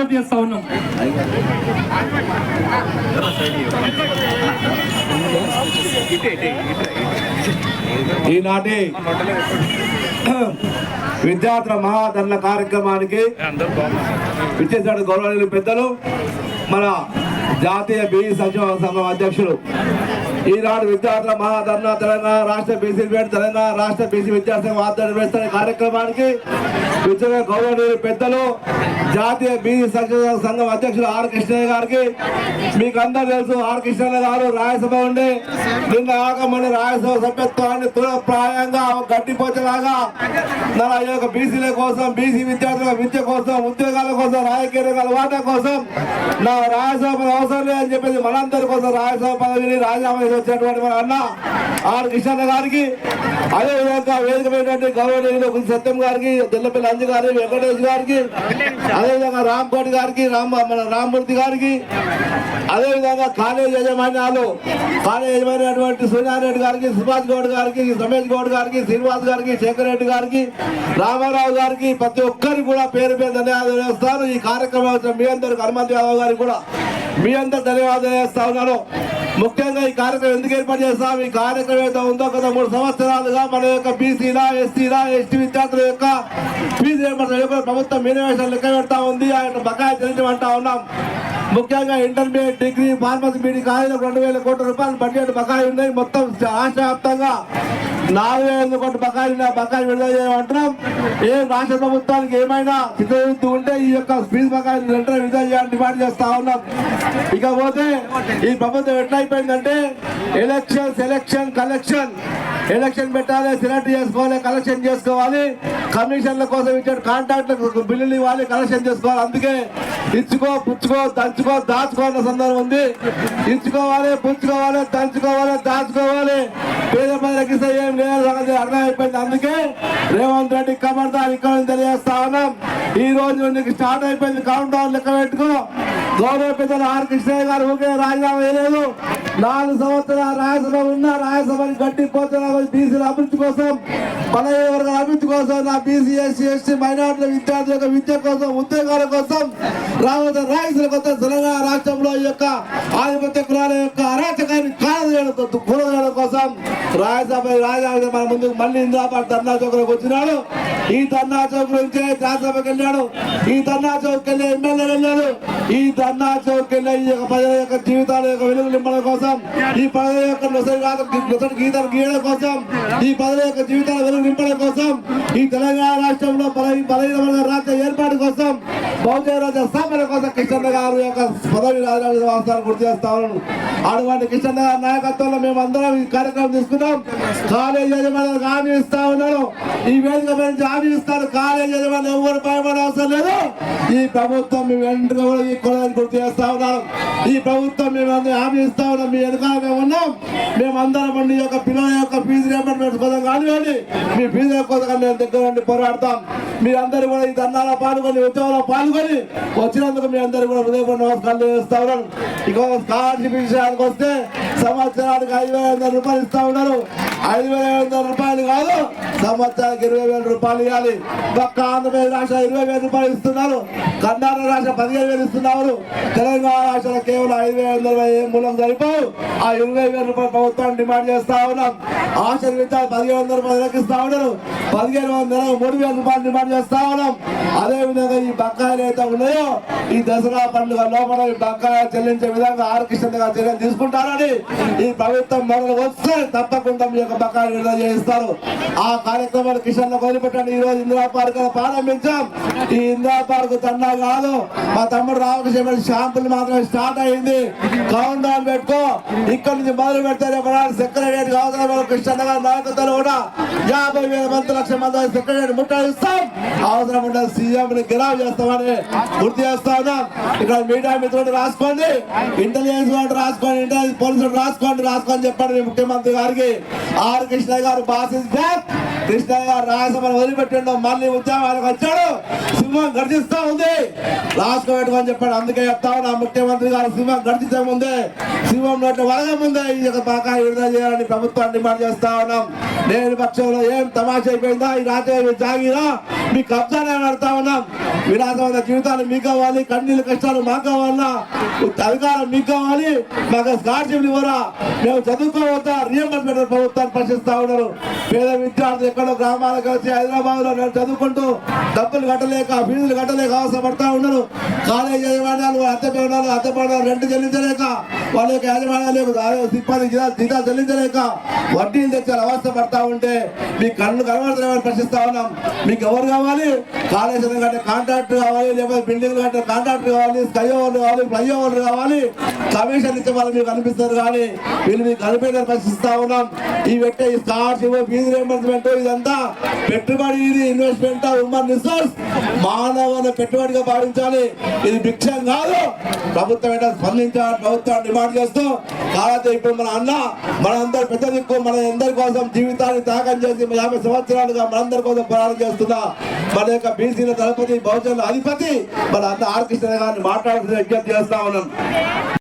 విజ్ఞప్తి చేస్తా ఉన్నాం. ఈనాటి విద్యార్థుల మహాధరణ కార్యక్రమానికి విచ్చేసాడు గౌరవనీయులు పెద్దలు మన జాతీయ బీఈ సంక్షేమ సంఘం అధ్యక్షులు ఈనాడు విద్యార్థుల మహాధర్నా తెలంగాణ రాష్ట్ర బీసీ తెలంగాణ రాష్ట్ర బీసీ విద్యాసంఘం ఆధ్వర్యంలో వేస్తున్న కార్యక్రమానికి విచ్చిన గౌరవనీయులు పెద్దలు జాతీయ బీసీ సంక్షేమ సంఘం అధ్యక్షులు ఆర్ కృష్ణయ్య గారికి మీకు అందరూ తెలుసు ఆర్ కృష్ణయ్య గారు రాజ్యసభ ఉండి నిన్న ఆగమని రాజ్యసభ సభ్యత్వాన్ని తులప్రాయంగా గట్టిపోచేలాగా మన యొక్క బీసీల కోసం బీసీ విద్యార్థుల విద్య కోసం ఉద్యోగాల కోసం రాజకీయ రంగాల వాటా కోసం నా రాజ్యసభ అవసరం లేదని చెప్పేసి మనందరి కోసం రాజ్యసభ పదవిని రాజీనామా వచ్చినటువంటి మన అన్న ఆర్ కృష్ణ గారికి అదేవిధంగా వేదికమైనటువంటి గౌరవనీయులు సత్యం గారికి దిల్లపల్లి అంజు గారి వెంకటేష్ గారికి అదేవిధంగా రామ్కోటి గారికి రామ్ మన రామ్మూర్తి గారికి అదేవిధంగా కాలేజ్ యజమాన్యాలు కాలేజ్ యజమానటువంటి సూర్యారెడ్డి గారికి సుభాష్ గౌడ్ గారికి రమేష్ గౌడ్ గారికి శ్రీనివాస్ గారికి శేఖర్ రెడ్డి గారికి రామారావు గారికి ప్రతి ఒక్కరికి కూడా పేరు పేరు ధన్యవాదాలు వేస్తాను ఈ కార్యక్రమం మీ అందరికి హనుమంత్ యాదవ్ గారికి కూడా మీ అందరు ధన్యవాదాలు వేస్తా ఉన్నాను. ముఖ్యంగా ఈ కార్యక్రమం ఎందుకు ఏర్పాటు చేస్తాం? ఈ కార్యక్రమం ఏదో ఉందో గత మూడు సంవత్సరాలుగా మన యొక్క బీసీలా ఎస్సీలా ఎస్టీ విద్యార్థుల యొక్క ఫీజు ఏర్పాటు ప్రభుత్వం మీనవేషాలు లెక్క పెడతా ఉంది. ఆయన బకాయి చెల్లించమంటా ఉన్నాం. ముఖ్యంగా ఇంటర్మీడియట్ డిగ్రీ ఫార్మసీ బీడీ కాలేజీలకు రెండు వేల కోట్ల రూపాయలు బడ్జెట్ బకాయి ఉన్నాయి. మొత్తం రాష్ట్ర వ్యాప్తంగా నాలుగు వేల కోట్ల బకాయి బకాయి విడుదల చేయమంటున్నాం ఏ రాష్ట్ర ప్రభుత్వానికి ఏమైనా సిద్ధవుతూ ఉంటే ఈ యొక్క ఫీజు బకాయి వెంటనే విడుదల చేయాలని డిమాండ్ చేస్తా ఉన్నాం. ఇకపోతే ఈ ప్రభుత్వం ఎట్లయిపోయిందంటే ఎలక్షన్ సెలక్షన్ కలెక్షన్ ఎలక్షన్ పెట్టాలి సెలెక్ట్ చేసుకోవాలి కలెక్షన్ చేసుకోవాలి. కమిషన్ల కోసం ఇచ్చే కాంట్రాక్ట్ బిల్లులు ఇవ్వాలి కలెక్షన్ చేసుకోవాలి. అందుకే ఇచ్చుకో పుచ్చుకో దంచుకో దాచుకో అన్న సందర్భం ఉంది. ఇచ్చుకోవాలి పుచ్చుకోవాలి దంచుకోవాలి దాచుకోవాలి. పేద ప్రజలకు ఏం లేదు అర్థం అయిపోయింది అందుకే రేవంత్ రెడ్డి కమర్దార్ ఇక్కడ తెలియజేస్తా ఉన్నాం. ఈ రోజు నీకు స్టార్ట్ అయిపోయింది కౌంట్ డౌన్ లెక్క పెట్టుకో. గౌరవ పెద్దలు ఆర్ కృష్ణయ్య గారు ఊకే రాజీనామా వేయలేదు నాలుగు సంవత్సరాల రాజ్యసభ ఉన్న రాజ్యసభని గట్టిపోతున్న బీసీల అభివృద్ధి కోసం బలహీన వర్గాల అభివృద్ధి కోసం నా బీసీ ఎస్సీ ఎస్టీ మైనార్టీల విద్యార్థుల యొక్క విద్య కోసం ఉద్యోగాల కోసం రాబోతున్న రాయలసీమ కోసం తెలంగాణ రాష్ట్రంలో ఈ యొక్క ఆధిపత్య కులాల యొక్క అరాచకాన్ని కాలదీయడం కూలదీయడం కోసం రాజ్యసభ రాజధాని మన ముందుకు మళ్ళీ ఇందిరాబాద్ ధర్నా చౌకలోకి వచ్చినాడు. ఈ ధర్నా చౌక్ నుంచి రాజ్యసభకి వెళ్ళాడు. ఈ ధర్నా చౌక్ వెళ్ళి ఎమ్మెల్యే వెళ్ళాడు ఈ ధర్నా చౌక్ వెళ్ళి ఈ యొక్క ప్రజల యొక్క జీవితాల యొక్క వెలుగు నింపడం కోసం ఈ ప్రజల యొక్క నొసటి గాథ- గీతలు గీయడం కోసం ఈ ప్రజల యొక్క జీవితాల వెలుగు నింపడం కోసం ఈ తెలంగాణ రాష్ట్రంలో బలహీనమైన రాష్ట్ర ఏర్పాటు కోసం బహుజన చేస్తా స్థాపన కోసం కిషన్ గారు యొక్క పదవి రాజధాని వాస్తవాన్ని గుర్తు చేస్తా అటువంటి కిషన్ గారి నాయకత్వంలో మేము అందరం ఈ కార్యక్రమం తీసుకున్నాం. కాలేజ్ యజమానులకు హామీ ఇస్తా ఉన్నాను ఈ వేదిక మీద హామీ ఇస్తాను కాలేజ్ యజమానులు ఎవరు భయపడే అవసరం లేదు. ఈ ప్రభుత్వం మేము వెంటనే కూడా ఈ కులాన్ని గుర్తు చేస్తా ఉన్నాం ఈ ప్రభుత్వం మేము అందరూ హామీ ఇస్తా ఉన్నాం మీ వెనకాల మేము ఉన్నాం. మేము అందరం మీ యొక్క పిల్లల యొక్క ఫీజు రేపటి కోసం కానివ్వండి. మీ ఫీజుల కోసం మేము దగ్గర ఉండి పోరాడతాం. మీరందరూ కూడా ఈ ధర్నాలో పాల్గొని ఉద్యోగంలో పాల్గొని వచ్చినందుకు మీ అందరూ కూడా హృదయపూర్వక నమస్కారాలు చేస్తా ఉన్నాను. ఇక స్కాలర్షిప్ విషయానికి వస్తే సంవత్సరానికి ఐదు వేల రూపాయలు ఇస్తా ఉన్నారు. ఐదు వేల ఐదు వందల రూపాయలు కాదు సంవత్సరానికి ఇరవై వేల రూపాయలు ఇవ్వాలి. ఒక్క ఆంధ్రప్రదేశ్ రాష్ట్ర ఇరవై వేల రూపాయలు ఇస్తున్నారు. కర్ణాటక రాష్ట్ర పదిహేను వేలు ఇస్తున్నారు. తెలంగాణ రాష్ట్రంలో కేవలం ఐదు వేల వందల మూలం సరిపోవు ఆ ఇరవై వేల రూపాయలు ప్రభుత్వాన్ని డిమాండ్ చేస్తా ఉన్నాం. ఆశల పదిహేను వందల రూపాయలు ఇస్తా ఉన్నారు. పదిహేను వందల మూడు వేల రూపాయలు డిమాండ్ చేస్తా ఉన్నాం. అదే విధంగా ఈ బకాయిలు అయితే ఉన్నాయో ఈ దసరా పండుగ లోపల ఈ బకాయి చెల్లించే విధంగా ఆర్ కృష్ణ చర్యలు తీసుకుంటారని ఈ ప్రభుత్వం మొదలు వస్తే తప్పకుండా యొక్క బకాయిలు విడుదల ఆ కార్యక్రమాలు కిషన్లో వదిలిపెట్టండి ఈ రోజు ఇందిరా పార్క్ ప్రారంభించాం. ఈ ఇందిరా పార్క్ తండా కాదు మా తమ్ముడు రామకృష్ణ షాంపుల్ మాత్రమే స్టార్ట్ అయింది. కౌంట్ పెట్టుకో. ఇక్కడ నుంచి మొదలు పెడితే రేపు సెక్రటరీ అవసరం కృష్ణ గారి నాయకత్వంలో కూడా యాభై వేల మంది లక్షల మంది సెక్రటరీ ముట్టాడిస్తాం అవసరం ఉండదు సీఎం ని గిరావ్ చేస్తామని గుర్తు చేస్తా ఉన్నాం. ఇక్కడ మీడియా మిత్రుడు రాసుకోండి. ఇంటెలిజెన్స్ వాళ్ళు రాసుకోండి ఇంటెలిజెన్స్ పోలీసులు రాసుకోండి రాసుకోని చెప్పండి ముఖ్యమంత్రి గారికి. ఆర్ కృష్ణ గారు బాసిస్ బ్యాక్. కృష్ణ గారు రాజసభను వదిలిపెట్టిండు మళ్ళీ ఉద్యమానికి వచ్చాడు. సింహం గర్జిస్తా ఉంది. రాసుకోబెట్టుకొని చెప్పాడు అందుకే చెప్తా ఉన్నా. ముఖ్యమంత్రి గారు సింహం గర్జించే ముందే శివం నోట్ల వరగ ముందే ఈ యొక్క బకాయి విడుదల చేయాలని ప్రభుత్వాన్ని డిమాండ్ చేస్తా ఉన్నాం. నేను పక్షంలో ఏం తమాషా అయిపోయిందా? ఈ రాత్రి జాగిరా? మీ కబ్జానే ఆడతా ఉన్నాం. విరాసమైన జీవితాలు మీకు కావాలి కన్నీళ్ళు కష్టాలు మాకు కావాలా? అధికారం మీకు కావాలి మాకు స్కాలర్షిప్ ఇవ్వరా? మేము చదువుకోవద్దా? రియంబర్స్మెంట్ ప్రభుత్వాన్ని ప్రశ్నిస్తా ఉన్నారు. పేద విద్యార్థులు ఎక్కడో గ్రామాలకు వచ్చి హైదరాబాద్లో చదువుకుంటూ డబ్బులు కట్టలేక ఫీజులు కట్టలేక అవసరపడతా ఉన్నారు. కాలేజ్ యజమాన్యాలు అద్దె భవనాలు అద్దె భవనాలు రెంట్ చెల్లించలేక 하나 వాళ్ళ యొక్క యాజమాన్యాలు సిబ్బంది జీతాలు చెల్లించలేక వడ్డీలు తెచ్చారు. అవస్థ పడతా ఉంటే మీ కళ్ళు కనబడతామని ప్రశ్నిస్తా ఉన్నాం. మీకు ఎవరు కావాలి? కాళేశ్వరం కంటే కాంట్రాక్ట్ కావాలి లేకపోతే బిల్డింగ్ కంటే కాంట్రాక్ట్ కావాలి స్కై ఓవర్ కావాలి ఫ్లై ఓవర్ కావాలి. కమిషన్ ఇచ్చే వాళ్ళు మీకు కనిపిస్తారు కానీ వీళ్ళు మీకు కనిపించిన ప్రశ్నిస్తా ఉన్నాం. ఈ పెట్టే ఈ స్కాలర్షిప్ ఫీజు రియంబర్స్మెంట్ ఇదంతా పెట్టుబడి ఇది ఇన్వెస్ట్మెంట్ హ్యూమన్ రిసోర్స్ మానవుల పెట్టుబడిగా భావించాలి. ఇది భిక్షం కాదు. ప్రభుత్వం ఏంటో స్పందించాలి. ప్రభుత్వం డిమాండ్ చేస్తూ కాకపోతే ఇప్పుడు మన అన్న మనందరి పెద్ద దిక్కు మన అందరి కోసం జీవితాన్ని త్యాగం చేసి యాభై సంవత్సరాలుగా మనందరి కోసం ప్రయాణం చేస్తున్నా మన యొక్క బీసీల దళపతి బహుజన అధిపతి మన అన్న ఆర్కృష్ణ గారిని మాట్లాడుతున్న విజ్ఞప్తి చేస్తా ఉన్నాం